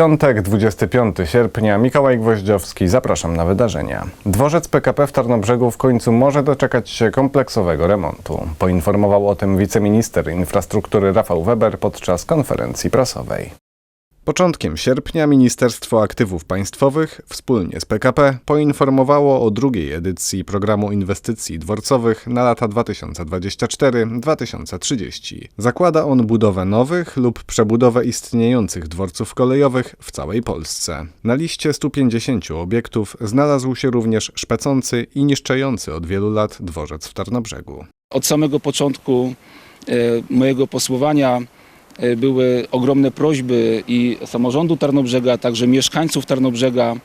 Piątek, 25 sierpnia, Mikołaj Gwoździowski, zapraszam na wydarzenia. Dworzec PKP w Tarnobrzegu w końcu może doczekać się kompleksowego remontu. Poinformował o tym wiceminister infrastruktury Rafał Weber podczas konferencji prasowej. Początkiem sierpnia Ministerstwo Aktywów Państwowych wspólnie z PKP poinformowało o drugiej edycji programu inwestycji dworcowych na lata 2024-2030. Zakłada on budowę nowych lub przebudowę istniejących dworców kolejowych w całej Polsce. Na liście 150 obiektów znalazł się również szpecący i niszczejący od wielu lat dworzec w Tarnobrzegu. Od samego początku e, mojego posłowania były ogromne prośby i samorządu Tarnobrzega, a także mieszkańców Tarnobrzega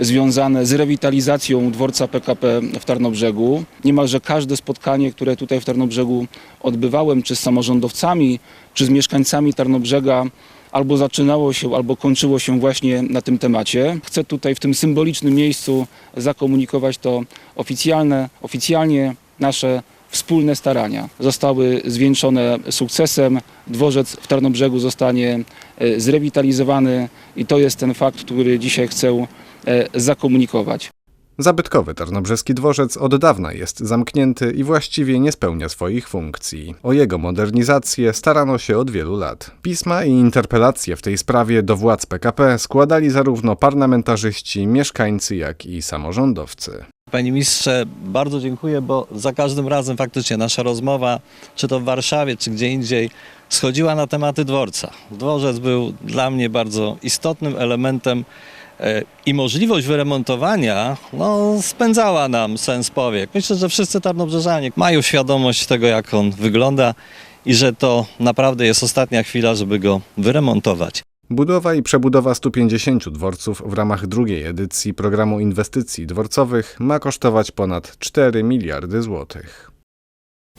związane z rewitalizacją dworca PKP w Tarnobrzegu. Niemalże każde spotkanie, które tutaj w Tarnobrzegu odbywałem, czy z samorządowcami, czy z mieszkańcami Tarnobrzega, albo zaczynało się, albo kończyło się właśnie na tym temacie. Chcę tutaj w tym symbolicznym miejscu zakomunikować to oficjalne, oficjalnie nasze wspólne starania zostały zwieńczone sukcesem. Dworzec w Tarnobrzegu zostanie e, zrewitalizowany i to jest ten fakt, który dzisiaj chcę e, zakomunikować. Zabytkowy tarnobrzeski dworzec od dawna jest zamknięty i właściwie nie spełnia swoich funkcji. O jego modernizację starano się od wielu lat. Pisma i interpelacje w tej sprawie do władz PKP składali zarówno parlamentarzyści, mieszkańcy, jak i samorządowcy. Panie ministrze, bardzo dziękuję, bo za każdym razem faktycznie nasza rozmowa, czy to w Warszawie, czy gdzie indziej, schodziła na tematy dworca. Dworzec był dla mnie bardzo istotnym elementem e, i możliwość wyremontowania no, spędzała nam sens powiek. Myślę, że wszyscy tarnobrzeżanie mają świadomość tego, jak on wygląda i że to naprawdę jest ostatnia chwila, żeby go wyremontować. Budowa i przebudowa 150 dworców w ramach drugiej edycji programu inwestycji dworcowych ma kosztować ponad 4 miliardy złotych.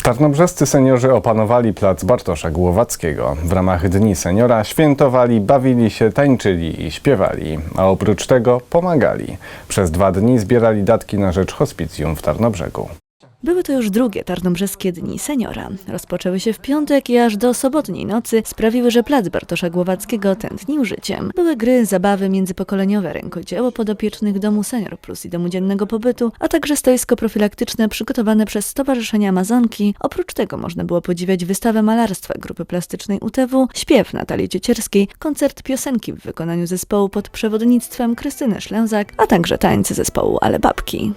Tarnobrzescy seniorzy opanowali plac Bartosza Głowackiego. W ramach Dni Seniora świętowali, bawili się, tańczyli i śpiewali, a oprócz tego pomagali. Przez dwa dni zbierali datki na rzecz hospicjum w Tarnobrzegu. Były to już drugie tarnobrzeskie dni seniora. Rozpoczęły się w piątek i aż do sobotniej nocy sprawiły, że plac Bartosza Głowackiego tętnił życiem. Były gry, zabawy międzypokoleniowe, rękodzieło podopiecznych Domu Senior Plus i Domu Dziennego Pobytu, a także stoisko profilaktyczne przygotowane przez Stowarzyszenie Amazonki. Oprócz tego można było podziwiać wystawę malarstwa grupy plastycznej UTW, śpiew Natalii Ciecierskiej, koncert piosenki w wykonaniu zespołu pod przewodnictwem Krystyny Szlęzak, a także tańce zespołu Ale Babki.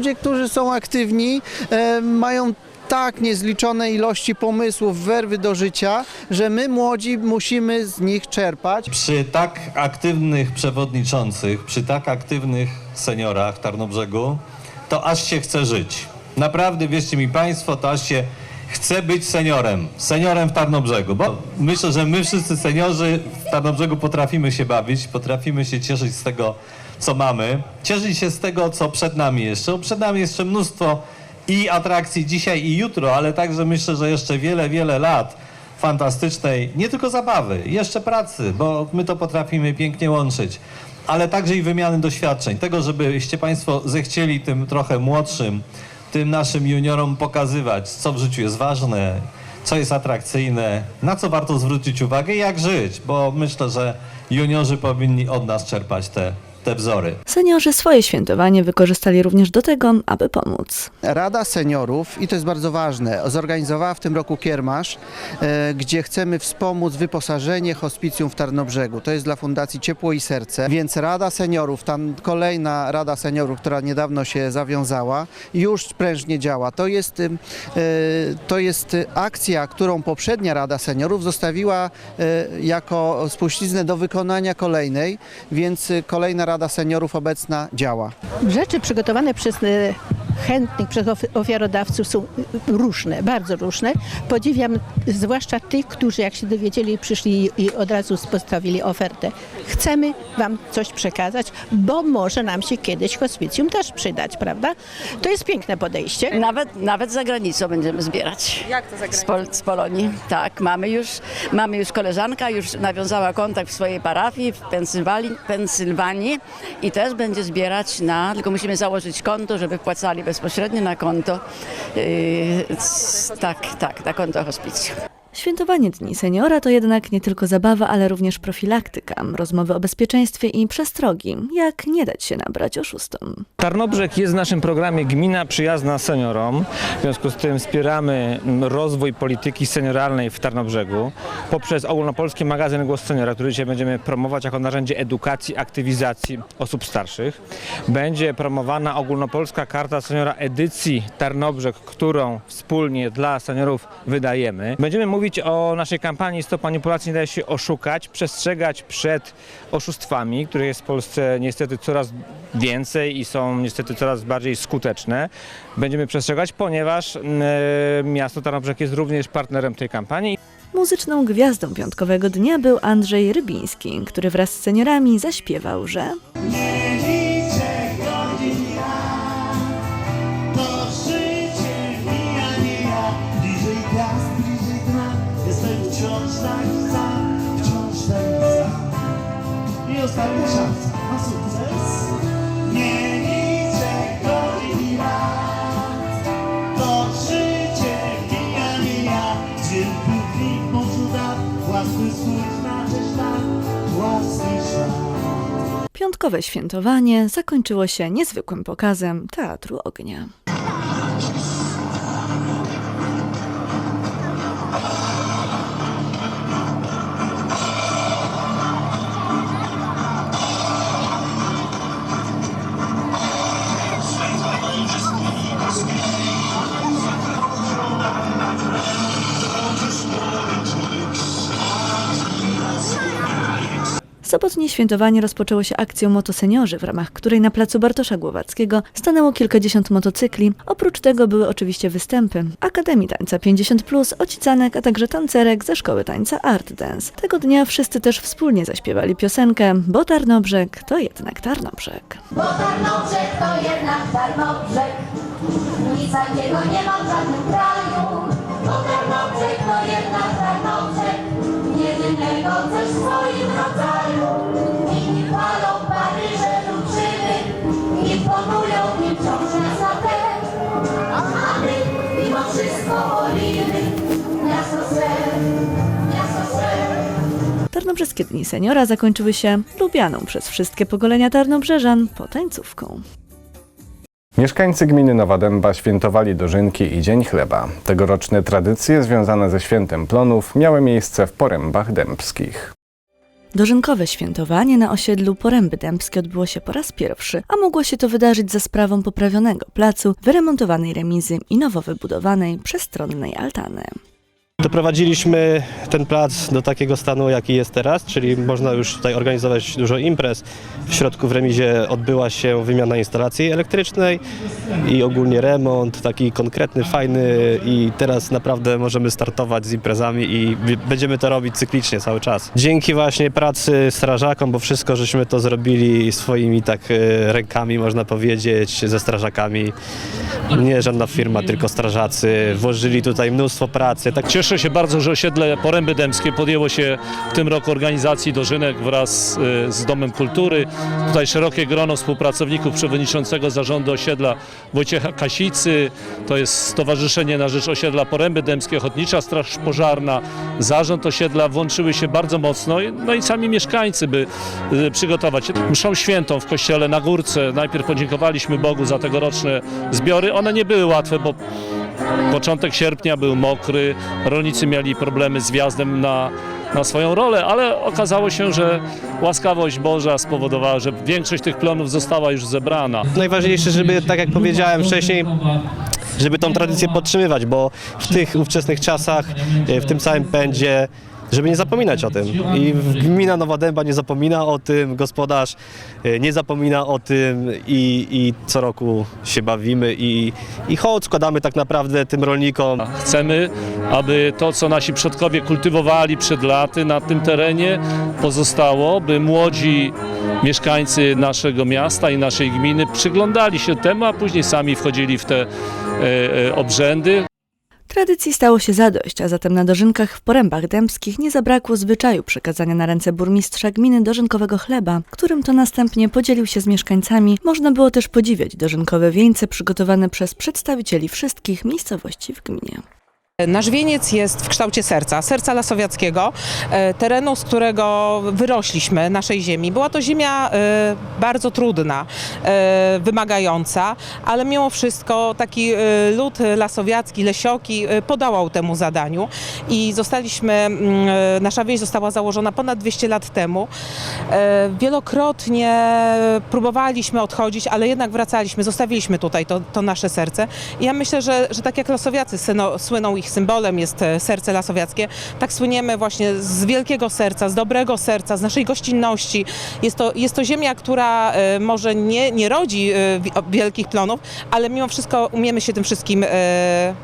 Ludzie, którzy są aktywni, e, mają tak niezliczone ilości pomysłów, werwy do życia, że my młodzi musimy z nich czerpać. Przy tak aktywnych przewodniczących, przy tak aktywnych seniorach Tarnobrzegu, to aż się chce żyć. Naprawdę, wierzcie mi Państwo, to aż się chce być seniorem. Seniorem w Tarnobrzegu, bo myślę, że my wszyscy seniorzy w Tarnobrzegu potrafimy się bawić, potrafimy się cieszyć z tego, co mamy, cieszyć się z tego, co przed nami jeszcze. Bo Przed nami jeszcze mnóstwo i atrakcji dzisiaj i jutro, ale także myślę, że jeszcze wiele, wiele lat fantastycznej, nie tylko zabawy, jeszcze pracy, bo my to potrafimy pięknie łączyć, ale także i wymiany doświadczeń. Tego, żebyście Państwo zechcieli tym trochę młodszym, tym naszym juniorom pokazywać, co w życiu jest ważne, co jest atrakcyjne, na co warto zwrócić uwagę i jak żyć, bo myślę, że juniorzy powinni od nas czerpać te, te wzory. Seniorzy swoje świętowanie wykorzystali również do tego, aby pomóc. Rada Seniorów, i to jest bardzo ważne, zorganizowała w tym roku kiermasz, e, gdzie chcemy wspomóc wyposażenie hospicjum w Tarnobrzegu. To jest dla Fundacji Ciepło i Serce, więc Rada Seniorów, ta kolejna Rada Seniorów, która niedawno się zawiązała, już prężnie działa. To jest, e, to jest akcja, którą poprzednia Rada Seniorów zostawiła e, jako spuściznę do wykonania kolejnej, więc kolejna Rada Seniorów obecna działa. Rzeczy przygotowane przez e, chętnych przez ofi- ofiarodawców są różne, bardzo różne. Podziwiam zwłaszcza tych, którzy jak się dowiedzieli, przyszli i od razu postawili ofertę. Chcemy Wam coś przekazać, bo może nam się kiedyś hospicjum też przydać, prawda? To jest piękne podejście. Nawet, nawet za granicą będziemy zbierać. Jak to za Z, Pol- z Polonii. Tak, mamy już, mamy już koleżanka, już nawiązała kontakt w swojej parafii w Pensylwanii, Pensylwanii i też będzie zbierać na, tylko musimy założyć konto, żeby wpłacali bezpośrednio na konto, yy, tak, tak, na konto hospicjum. Świętowanie Dni Seniora to jednak nie tylko zabawa, ale również profilaktyka, rozmowy o bezpieczeństwie i przestrogi, jak nie dać się nabrać oszustom. Tarnobrzeg jest w naszym programie Gmina Przyjazna Seniorom. W związku z tym wspieramy mm, rozwój polityki senioralnej w Tarnobrzegu poprzez ogólnopolski magazyn Głos Seniora, który dzisiaj będziemy promować jako narzędzie edukacji, aktywizacji osób starszych. Będzie promowana ogólnopolska karta seniora edycji Tarnobrzeg, którą wspólnie dla seniorów wydajemy. Będziemy mówić o naszej kampanii Stop Manipulacji nie daje się oszukać, przestrzegać przed oszustwami, których jest w Polsce niestety coraz więcej i są niestety coraz bardziej skuteczne. Będziemy przestrzegać, ponieważ mm, e, miasto Tarnobrzeg jest również partnerem tej kampanii. Muzyczną gwiazdą piątkowego dnia był Andrzej Rybiński, który wraz z seniorami zaśpiewał, że I ostatni szans na sukces Nie liczę godzin i lat. To życie mija, mija. Wielki rytm cuda Własny swój znaczy szlak Własny szlak piątkowe świętowanie zakończyło się niezwykłym pokazem Teatru Ognia. Sobotnie świętowanie rozpoczęło się akcją Motoseniorzy, w ramach której na placu Bartosza Głowackiego stanęło kilkadziesiąt motocykli. Oprócz tego były oczywiście występy Akademii Tańca 50+, ocicanek, a także tancerek ze Szkoły Tańca Art Dance. Tego dnia wszyscy też wspólnie zaśpiewali piosenkę Bo Tarnobrzeg to jednak Tarnobrzeg. Bo Tarnobrzeg to jednak Tarnobrzeg Nic takiego nie ma w żadnym kraju Bo Tarnobrzeg to jednak Tarnobrzeg Tarnobrzeskie Dni Seniora zakończyły się lubianą przez wszystkie pokolenia Tarnobrzeżan potańcówką. Mieszkańcy gminy Nowa Dęba świętowali dożynki i Dzień Chleba. Tegoroczne tradycje związane ze świętem plonów miały miejsce w porębach dębskich. Dożynkowe świętowanie na osiedlu Poręby Dębskie odbyło się po raz pierwszy, a mogło się to wydarzyć za sprawą poprawionego placu, wyremontowanej remizy i nowo wybudowanej przestronnej altany. Doprowadziliśmy ten plac do takiego stanu, jaki jest teraz, czyli można już tutaj organizować dużo imprez. W środku w remizie odbyła się wymiana instalacji elektrycznej i ogólnie remont, taki konkretny, fajny i teraz naprawdę możemy startować z imprezami i będziemy to robić cyklicznie cały czas. Dzięki właśnie pracy strażakom, bo wszystko żeśmy to zrobili swoimi tak e, rękami, można powiedzieć, ze strażakami. Nie żadna firma, tylko strażacy. Włożyli tutaj mnóstwo pracy. Tak Cieszę się bardzo, że osiedle Poręby Dębskie podjęło się w tym roku organizacji dożynek wraz y, z Domem Kultury. Tutaj szerokie grono współpracowników przewodniczącego zarządu osiedla Wojciecha Kasicy. To jest Stowarzyszenie na Rzecz Osiedla Poręby Dębskie, Ochotnicza Straż Pożarna, zarząd osiedla włączyły się bardzo mocno. No i sami mieszkańcy, by y, przygotować mszą świętą w kościele na Górce. Najpierw podziękowaliśmy Bogu za tegoroczne zbiory. One nie były łatwe, bo Początek sierpnia był mokry, rolnicy mieli problemy z wjazdem na, na swoją rolę, ale okazało się, że łaskawość Boża spowodowała, że większość tych plonów została już zebrana. najważniejsze, żeby, tak jak powiedziałem wcześniej, żeby tą tradycję podtrzymywać, bo w tych ówczesnych czasach, w tym całym pędzie żeby nie zapominać o tym. I gmina Nowa Dęba nie zapomina o tym, gospodarz e, nie zapomina o tym i, i co roku się bawimy i, i hołd składamy tak naprawdę tym rolnikom. Chcemy, aby to, co nasi przodkowie kultywowali przed laty na tym terenie, pozostało, by młodzi mieszkańcy naszego miasta i naszej gminy przyglądali się temu, a później sami wchodzili w te e, e, obrzędy. Tradycji stało się zadość, a zatem na dożynkach w Porębach Dębskich nie zabrakło zwyczaju przekazania na ręce burmistrza gminy dożynkowego chleba, którym to następnie podzielił się z mieszkańcami. Można było też podziwiać dożynkowe wieńce przygotowane przez przedstawicieli wszystkich miejscowości w gminie. Nasz wieniec jest w kształcie serca, serca lasowiackiego, e, terenu, z którego wyrośliśmy, naszej ziemi. Była to ziemia e, bardzo trudna, e, wymagająca, ale mimo wszystko taki lud lasowiacki, lesioki podołał temu zadaniu i zostaliśmy, mm, nasza wieś została założona ponad 200 lat temu. Wielokrotnie próbowaliśmy odchodzić, ale jednak wracaliśmy, zostawiliśmy tutaj to, to nasze serce. I ja myślę, że, że tak jak lasowiacy słyną, ich symbolem jest e, serce lasowiackie, tak słyniemy właśnie z wielkiego serca, z dobrego serca, z naszej gościnności. Jest to, jest to ziemia, która e, może nie, nie rodzi e, wi- wielkich plonów, ale mimo wszystko umiemy się tym wszystkim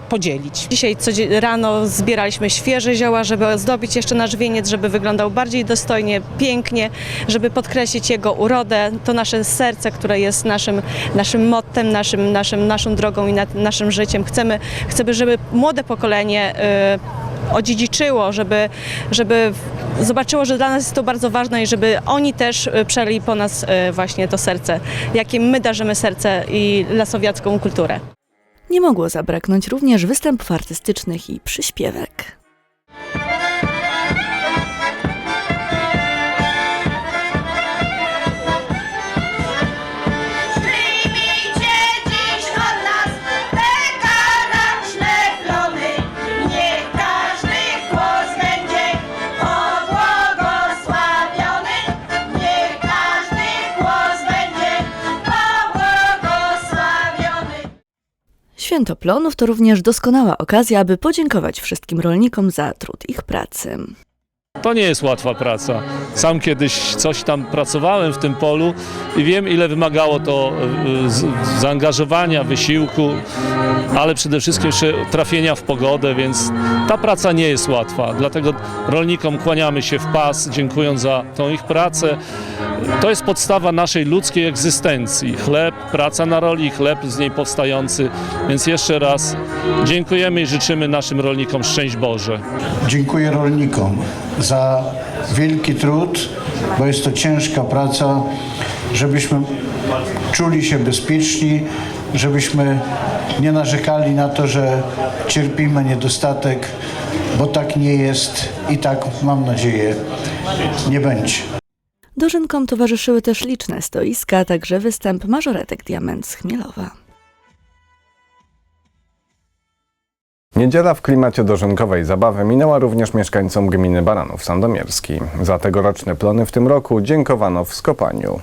podzielić. Dzisiaj rano zbieraliśmy świeże zioła, żeby ozdobić jeszcze nasz wieniec, żeby wyglądał bardziej dostojnie, pięknie, żeby podkreślić jego urodę. To nasze serce, które jest naszym, naszym mottem, naszym, naszym, naszą drogą i nad, naszym życiem. Chcemy, chcemy, żeby młode pokolenie y, odziedziczyło, żeby, żeby zobaczyło, że dla nas jest to bardzo ważne i żeby oni też y, przeli po nas y, właśnie to serce, jakim my darzymy serce i lasowiacką kulturę. Nie mogło zabraknąć również występów artystycznych i przyśpiewek. Święto plonów to również doskonała okazja, aby podziękować wszystkim rolnikom za trud ich pracy. To nie jest łatwa praca. Sam kiedyś coś tam pracowałem w tym polu i wiem, ile wymagało to z- zaangażowania, wysiłku, ale przede wszystkim jeszcze trafienia w pogodę, więc ta praca nie jest łatwa. Dlatego rolnikom kłaniamy się w pas, dziękując za tą ich pracę. To jest podstawa naszej ludzkiej egzystencji. Chleb, praca na roli, chleb z niej powstający. Więc jeszcze raz dziękujemy i życzymy naszym rolnikom szczęść Boże. Dziękuję rolnikom za wielki trud, bo jest to ciężka praca, żebyśmy czuli się bezpieczni, żebyśmy nie narzekali na to, że cierpimy niedostatek, bo tak nie jest i tak, mam nadzieję, nie będzie. Dożynkom towarzyszyły też liczne stoiska, także występ mażoretek Diament z Chmielowa. Niedziela w klimacie dożynkowej zabawy minęła również mieszkańcom gminy Baranów Sandomierski. Za tegoroczne plony w tym roku dziękowano w Skopaniu.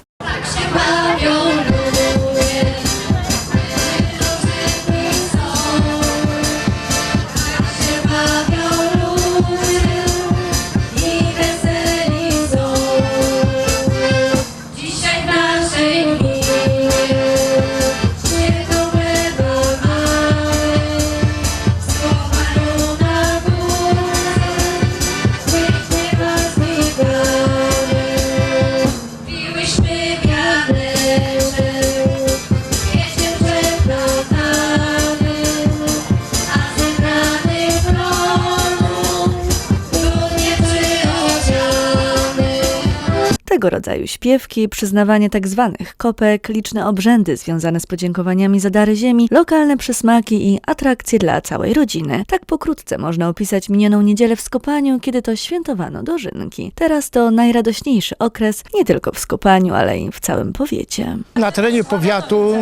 Rodzaju śpiewki, przyznawanie tak zwanych kopek, liczne obrzędy związane z podziękowaniami za dary ziemi, lokalne przysmaki i atrakcje dla całej rodziny. Tak pokrótce można opisać minioną niedzielę w Skopaniu, kiedy to świętowano dożynki. Teraz to najradośniejszy okres nie tylko w Skopaniu, ale i w całym powiecie. Na terenie powiatu,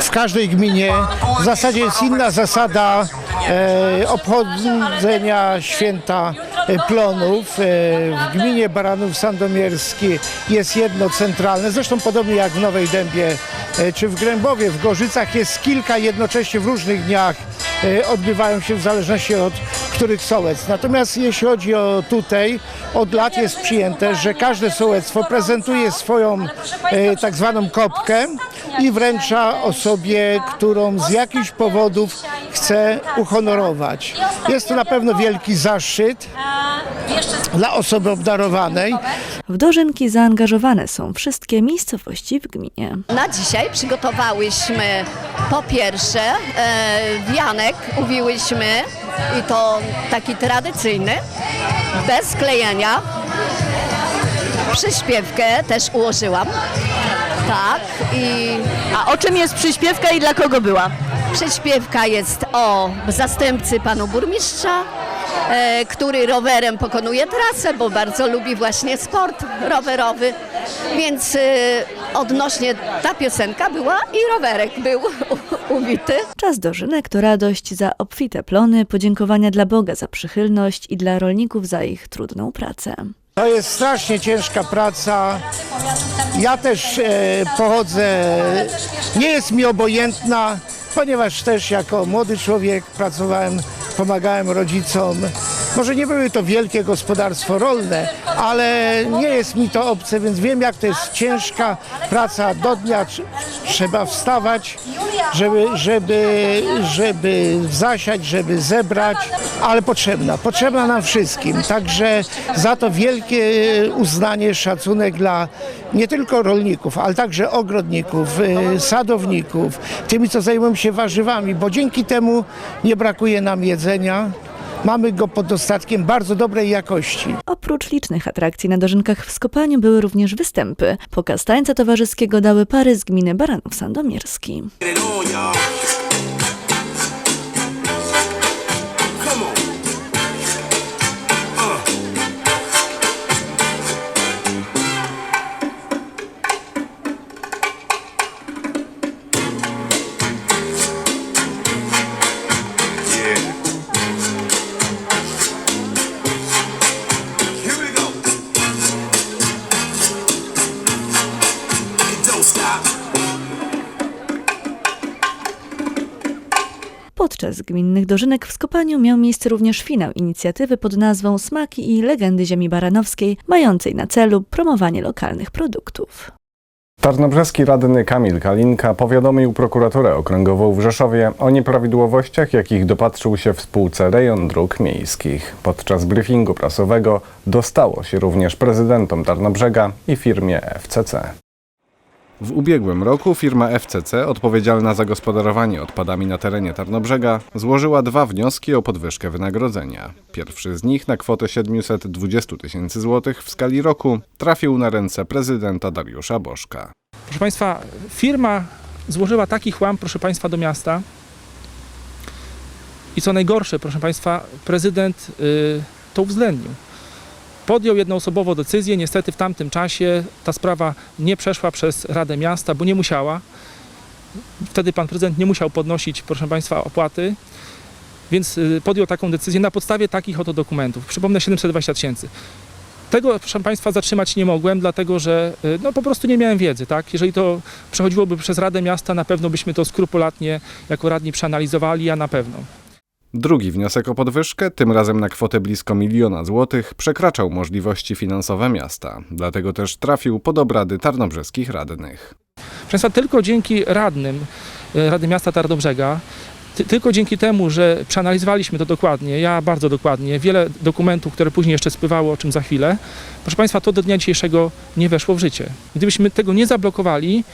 w każdej gminie w zasadzie jest inna zasada e, obchodzenia święta e, plonów. E, w gminie Baranów Sandomierski jest jedno centralne, zresztą podobnie jak w Nowej Dębie e, czy w Grębowie. W Gorzycach jest kilka jednocześnie w różnych dniach e, odbywają się w zależności od których sołec. Natomiast jeśli chodzi o tutaj, od lat jest przyjęte, że każde sołectwo prezentuje swoją e, tak zwaną kopkę i wręcza osobie, którą z jakichś powodów chce uhonorować. Jest to na pewno wielki zaszczyt dla osoby obdarowanej. W dożynki zaangażowane są wszystkie miejscowości w gminie. Na dzisiaj przygotowałyśmy po pierwsze e, wianek uwiłyśmy i to taki tradycyjny, bez klejenia. Przyśpiewkę też ułożyłam. Tak i... A o czym jest przyśpiewka i dla kogo była? Przyśpiewka jest o zastępcy panu burmistrza, który rowerem pokonuje trasę, bo bardzo lubi właśnie sport rowerowy. Więc e, odnośnie ta piosenka była i rowerek był u- uwity. Czas dożynek to radość za obfite plony, podziękowania dla Boga za przychylność i dla rolników za ich trudną pracę. To jest strasznie ciężka praca. Ja też e, pochodzę, nie jest mi obojętna, ponieważ też jako młody człowiek pracowałem, pomagałem rodzicom. Może nie były to wielkie gospodarstwo rolne, ale nie jest mi to obce, więc wiem jak to jest ciężka praca do dnia. Tr- Trzeba wstawać, żeby, żeby, żeby zasiać, żeby zebrać, ale potrzebna, potrzebna nam wszystkim. Także za to wielkie uznanie, szacunek dla nie tylko rolników, ale także ogrodników, y, sadowników, tymi, co zajmują się warzywami, bo dzięki temu nie brakuje nam jedzenia. Mamy go pod dostatkiem bardzo dobrej jakości. Oprócz licznych atrakcji na dożynkach w Skopaniu były również występy. Pokaz tańca towarzyskiego dały pary z gminy Baranów Sandomierski. Podczas gminnych dożynek w Skopaniu miał miejsce również finał inicjatywy pod nazwą Smaki i legendy ziemi baranowskiej, mającej na celu promowanie lokalnych produktów. Tarnobrzeski radny Kamil Kalinka powiadomił prokuraturę okręgową w Rzeszowie o nieprawidłowościach, jakich dopatrzył się w spółce Rejon Dróg Miejskich. Podczas briefingu prasowego dostało się również prezydentom Tarnobrzega i firmie FCC. W ubiegłym roku firma FCC, odpowiedzialna za gospodarowanie odpadami na terenie Tarnobrzega, złożyła dwa wnioski o podwyżkę wynagrodzenia. Pierwszy z nich na kwotę 720 tysięcy złotych w skali roku trafił na ręce prezydenta Dariusza Bożka. Proszę Państwa, firma złożyła taki chłam, proszę Państwa, do miasta. I co najgorsze, proszę Państwa, prezydent y, to uwzględnił. Podjął jednoosobowo decyzję. Niestety w tamtym czasie ta sprawa nie przeszła przez Radę Miasta, bo nie musiała. Wtedy pan prezydent nie musiał podnosić, proszę Państwa, opłaty. Więc y, podjął taką decyzję na podstawie takich oto dokumentów. Przypomnę 720 tysięcy. Tego, proszę Państwa, zatrzymać nie mogłem, dlatego że y, no, po prostu nie miałem wiedzy. Tak? Jeżeli to przechodziłoby przez Radę Miasta, na pewno byśmy to skrupulatnie jako radni przeanalizowali, a na pewno. Drugi wniosek o podwyżkę, tym razem na kwotę blisko miliona złotych, przekraczał możliwości finansowe miasta. Dlatego też trafił pod obrady tarnobrzeskich radnych. Proszę Państwa, tylko dzięki radnym y, Rady Miasta Tarnobrzega, ty, tylko dzięki temu, że przeanalizowaliśmy to dokładnie, ja bardzo dokładnie, wiele dokumentów, które później jeszcze spływało, o czym za chwilę, proszę Państwa, to do dnia dzisiejszego nie weszło w życie. Gdybyśmy tego nie zablokowali,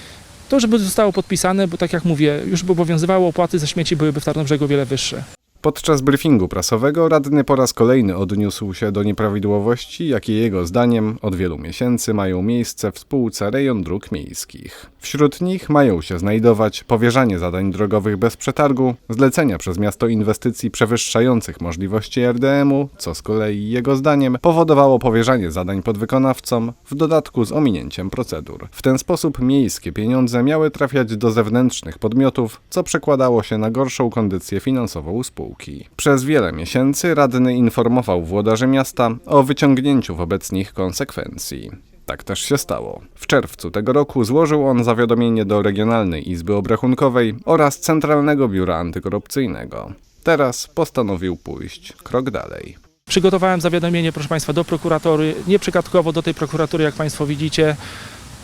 to żeby zostało podpisane, bo tak jak mówię, już by obowiązywało, opłaty za śmieci byłyby w Tarnobrzegu wiele wyższe. Podczas briefingu prasowego radny po raz kolejny odniósł się do nieprawidłowości, jakie jego zdaniem od wielu miesięcy mają miejsce w spółce Rejon Dróg Miejskich. Wśród nich mają się znajdować powierzanie zadań drogowych bez przetargu, zlecenia przez miasto inwestycji przewyższających możliwości RDM-u, co z kolei jego zdaniem powodowało powierzanie zadań podwykonawcom, w dodatku z ominięciem procedur. W ten sposób miejskie pieniądze miały trafiać do zewnętrznych podmiotów, co przekładało się na gorszą kondycję finansową spółki. Przez wiele miesięcy radny informował włodarzy miasta o wyciągnięciu wobec nich konsekwencji. Tak też się stało. W czerwcu tego roku złożył on zawiadomienie do Regionalnej Izby Obrachunkowej oraz Centralnego Biura Antykorupcyjnego. Teraz postanowił pójść krok dalej. Przygotowałem zawiadomienie, proszę Państwa, do prokuratory, nieprzypadkowo do tej prokuratury, jak Państwo widzicie,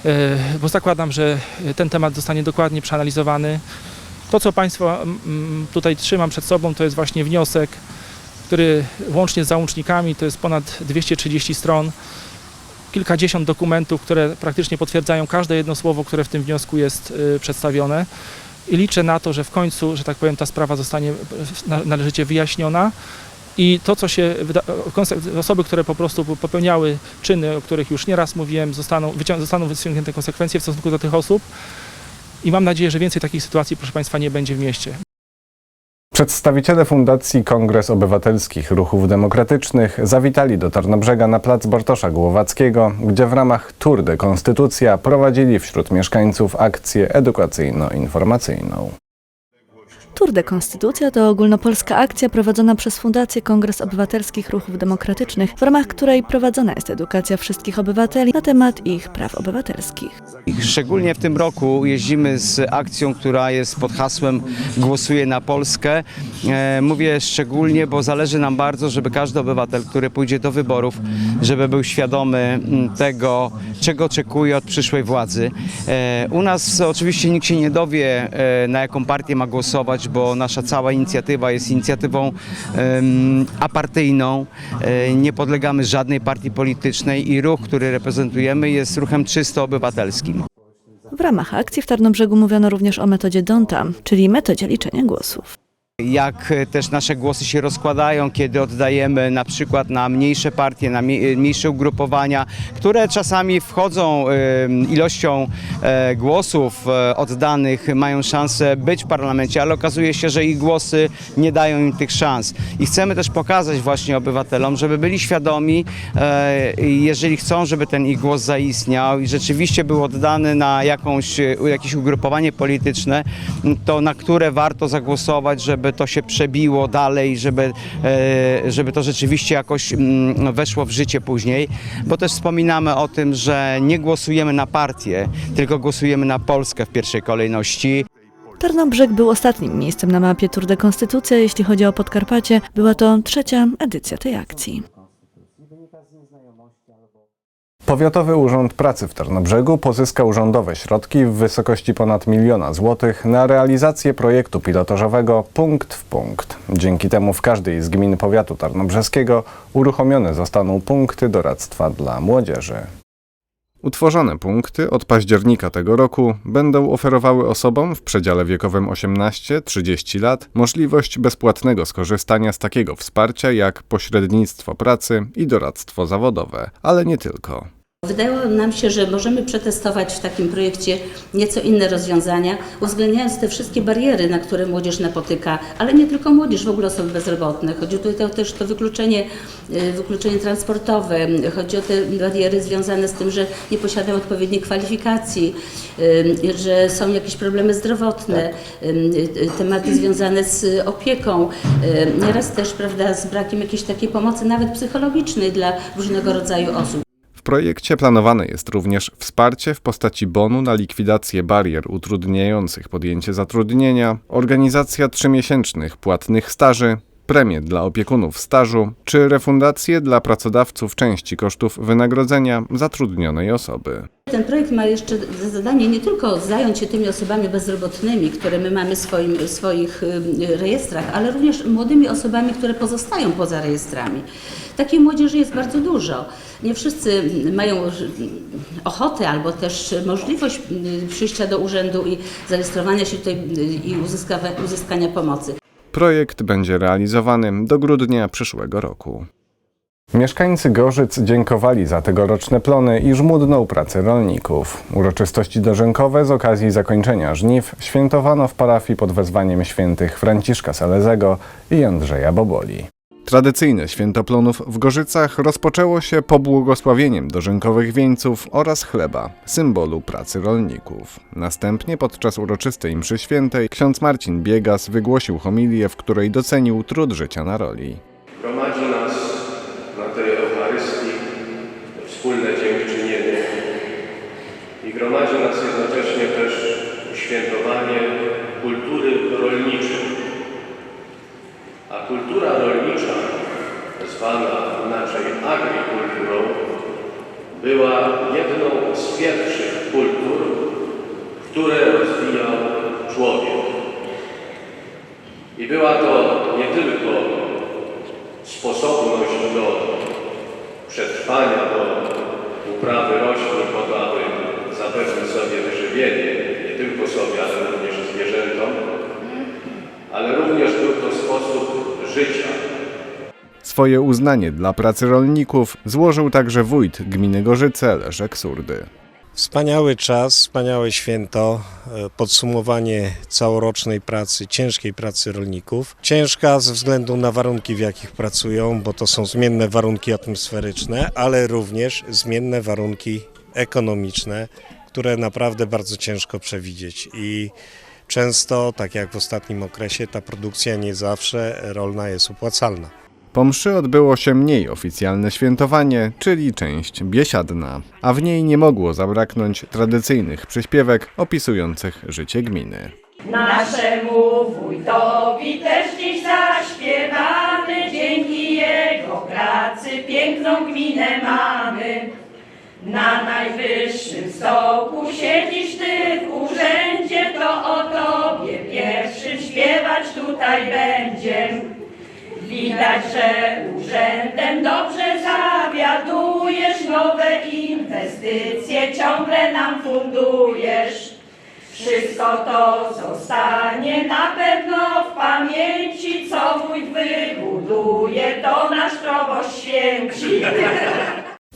e, bo zakładam, że ten temat zostanie dokładnie przeanalizowany. To, co Państwa mm, tutaj trzymam przed sobą, to jest właśnie wniosek, który łącznie z załącznikami to jest ponad 230 stron, kilkadziesiąt dokumentów, które praktycznie potwierdzają każde jedno słowo, które w tym wniosku jest y, przedstawione. I liczę na to, że w końcu, że tak powiem, ta sprawa zostanie na- należycie wyjaśniona. I to, co się osoby, które po prostu popełniały czyny, o których już nieraz mówiłem, zostaną, zostaną wyciągnięte konsekwencje w stosunku do tych osób. I mam nadzieję, że więcej takich sytuacji, proszę Państwa, nie będzie w mieście. Przedstawiciele Fundacji Kongres Obywatelskich Ruchów Demokratycznych zawitali do Tarnobrzega na plac Bartosza Głowackiego, gdzie w ramach Tour de Konstytucja prowadzili wśród mieszkańców akcję edukacyjno-informacyjną. Tour de Konstytucja to ogólnopolska akcja prowadzona przez Fundację Kongres Obywatelskich Ruchów Demokratycznych, w ramach której prowadzona jest edukacja wszystkich obywateli na temat ich praw obywatelskich. Szczególnie w tym roku jeździmy z akcją, która jest pod hasłem Głosuję na Polskę. E, Mówię szczególnie, bo zależy nam bardzo, żeby każdy obywatel, który pójdzie do wyborów, żeby był świadomy mm, tego, czego oczekuje od przyszłej władzy. E, U nas oczywiście nikt się nie dowie, e, na jaką partię ma głosować, bo nasza cała inicjatywa jest inicjatywą apartyjną. E, Nie podlegamy żadnej partii politycznej i ruch, który reprezentujemy jest ruchem czysto obywatelskim. W ramach akcji w Tarnobrzegu mówiono również o metodzie Donta, czyli metodzie liczenia głosów. Jak e, też nasze głosy się rozkładają, kiedy oddajemy na przykład na mniejsze partie, na mniejsze ugrupowania, które czasami wchodzą ilością e, głosów e, oddanych, mają szansę być w parlamencie, ale okazuje się, że ich głosy nie dają im tych szans. I chcemy też pokazać właśnie obywatelom, żeby byli świadomi, jeżeli chcą, żeby ten ich głos zaistniał i rzeczywiście był oddany na jakąś, jakieś ugrupowanie polityczne, to na które warto zagłosować, żeby to się przebiło dalej, żeby, e, żeby to rzeczywiście jakoś mm, weszło w życie później, bo też wspominamy o tym, że nie głosujemy na partię, tylko głosujemy na Polskę w pierwszej kolejności. Tarnobrzeg był ostatnim miejscem na mapie Tour de Konstytucja, jeśli chodzi o Podkarpacie. Była to trzecia edycja tej akcji. Powiatowy Urząd Pracy w Tarnobrzegu pozyskał rządowe środki w wysokości ponad miliona złotych na realizację projektu pilotażowego Punkt w Punkt. Dzięki temu w każdej z gmin powiatu tarnobrzeskiego uruchomione zostaną punkty doradztwa dla młodzieży. Utworzone punkty od października tego roku będą oferowały osobom w przedziale wiekowym 18-30 lat możliwość bezpłatnego skorzystania z takiego wsparcia jak pośrednictwo pracy i doradztwo zawodowe, ale nie tylko. Wydało nam się, że możemy przetestować w takim projekcie nieco inne rozwiązania, uwzględniając te wszystkie bariery, na które młodzież napotyka, ale nie tylko młodzież, w ogóle osoby bezrobotne. Chodzi tutaj o też to wykluczenie, y, wykluczenie transportowe, chodzi o te bariery związane z tym, że nie posiadają odpowiedniej kwalifikacji, y, że są jakieś problemy zdrowotne, y, y, tematy związane z opieką, nieraz też prawda, z brakiem jakiejś takiej pomocy nawet psychologicznej dla różnego rodzaju osób. Projekcie planowane jest również wsparcie w postaci bonu na likwidację barier utrudniających podjęcie zatrudnienia, organizacja trzymiesięcznych płatnych staży, premie dla opiekunów stażu czy refundacje dla pracodawców części kosztów wynagrodzenia zatrudnionej osoby. Ten projekt ma jeszcze za zadanie nie tylko zająć się tymi osobami bezrobotnymi, które my mamy w swoim, w swoich y, rejestrach, ale również młodymi osobami, które pozostają poza rejestrami. Takiej młodzieży jest bardzo dużo. Nie wszyscy mają ochotę albo też możliwość y, przyjścia do urzędu i zarejestrowania się tutaj y, i uzyskania pomocy. Projekt będzie realizowany do grudnia przyszłego roku. Mieszkańcy Gorzyc dziękowali za tegoroczne plony i żmudną pracę rolników. Uroczystości dożynkowe z okazji zakończenia żniw świętowano w parafii pod wezwaniem świętych Franciszka Salezego i Andrzeja Boboli. Tradycyjne święto plonów w Gorzycach rozpoczęło się pobłogosławieniem dożynkowych wieńców oraz chleba, symbolu pracy rolników. Następnie podczas uroczystej mszy świętej ksiądz Marcin Biegas wygłosił homilię, w której docenił trud życia na roli nas na tej Eucharystii wspólne dziękczynienie i gromadzi nas jednocześnie też świętowanie kultury rolniczej. a kultura rolnicza, zwana inaczej agrikulturą, była jedną z pierwszych kultur, które rozwijał człowiek. I była to nie tylko sposobność do przetrwania, do uprawy roślin po to, aby zapewnić sobie wyżywienie, nie tylko sobie, ale również zwierzętom, ale również był to sposób życia. Swoje uznanie dla pracy rolników złożył także wójt gminy Gorzyce Leszek Surdy. Wspaniały czas, wspaniałe święto, e, podsumowanie całorocznej pracy, ciężkiej pracy rolników. Ciężka ze względu na warunki, w jakich pracują, bo to są zmienne warunki atmosferyczne, ale również zmienne warunki ekonomiczne, które naprawdę bardzo ciężko przewidzieć i często, tak jak w ostatnim okresie, ta produkcja nie zawsze rolna jest opłacalna. Po mszy odbyło się mniej oficjalne świętowanie, czyli część biesiadna, a w niej nie mogło zabraknąć tradycyjnych przyśpiewek opisujących życie gminy. Naszemu wójtowi też dziś zaśpiewamy, dzięki jego pracy piękną gminę mamy. Na najwyższym stołku siedzisz ty w urzędzie, to o tobie pierwszym śpiewać tutaj będzie. Widać, że urzędem dobrze zawiadujesz, nowe inwestycje ciągle nam fundujesz. Wszystko to zostanie na pewno w pamięci, co wójt wybuduje, to nasz proboszcz święci.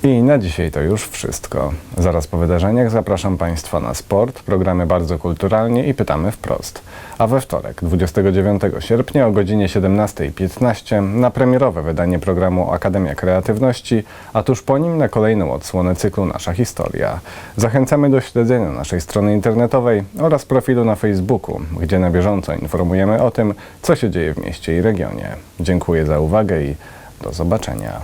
I na dzisiaj to już wszystko. Zaraz po wydarzeniach zapraszam Państwa na sport, programy bardzo kulturalnie i pytamy wprost. A we wtorek, 29 sierpnia o godzinie 17.15 na premierowe wydanie programu Akademia Kreatywności, a tuż po nim na kolejną odsłonę cyklu Nasza Historia. Zachęcamy do śledzenia naszej strony internetowej oraz profilu na Facebooku, gdzie na bieżąco informujemy o tym, co się dzieje w mieście i regionie. Dziękuję za uwagę i do zobaczenia.